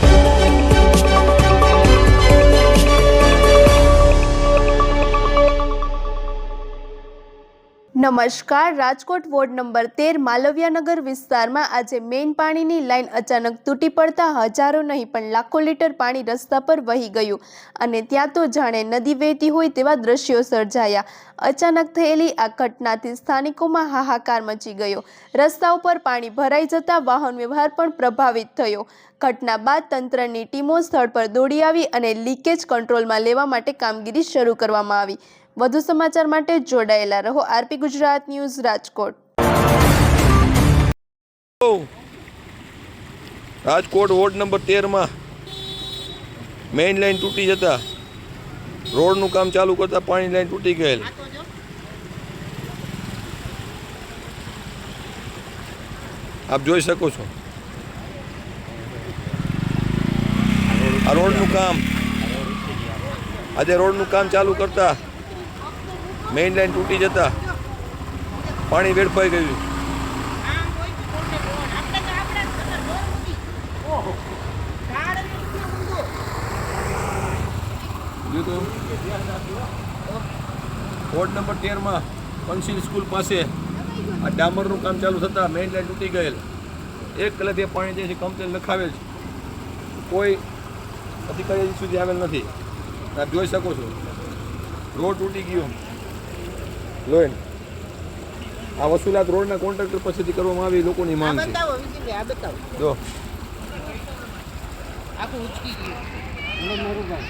thank you નમસ્કાર, Rajkot ward number તેર, માલવ્યાનગર વિસ્તારમાં આજે મેઇન પાણીની લાઇન અચાનક તૂટી પડતા હજારો નહીં પણ લાખો લીટર પાણી રસ્તા પર વહી ગયું અને ત્યાં તો જાણે નદી વહેતી હોય તેવા દ્રશ્યો સર્જાયા. અચાનક થયેલી આ ઘટનાથી સ્થાનિકોમાં હાહાકાર મચી ગયો. રસ્તા ઉપર પાણી ભરાઈ જતા વાહન વ્યવહાર પણ પ્રભાવિત થયો. ઘટના બાદ તંત્રની ટીમો સ્થળ પર દોડી આવી અને લીકેજ કંટ્રોલમાં લેવા માટે કામગીરી શરૂ કરવામાં આવી. વધુ સમાચાર માટે જોડાયેલા રહો RP Gujarat news Rajkot. Rajkot ward number તેરમાં મેઇન લાઈન તૂટી જતા રોડનું કામ ચાલુ કરતા પાણી લાઈન તૂટી ગયેલ. આપ જોઈ શકો છો. આ રોડનું કામ આજે રોડનું કામ ચાલુ કરતા મેઇન લાઈન તૂટી જતા. પાણી વેડફાઈ ગયું. વોર્ડ નંબર તેરમાં પંચીલ સ્કૂલ પાસે આ ડામરનું કામ ચાલુ થતાં મેઇન લાઈન તૂટી ગયેલ. એક કલાકે પાણી જે છે કમ્પ્લેન લખાવેલ છે. કોઈ અધિકારી સુધી આવેલ નથી. આપ જોઈ શકો છો. રોડ તૂટી ગયો. લોન આ વસુલાત રોડના કોન્ટ્રાક્ટર પાસેથી કરવામાં આવી લોકોની માંગ છે. બતાવો વિજયભાઈ, આ બતાવો. જો. આખું ઉચકી ગયું.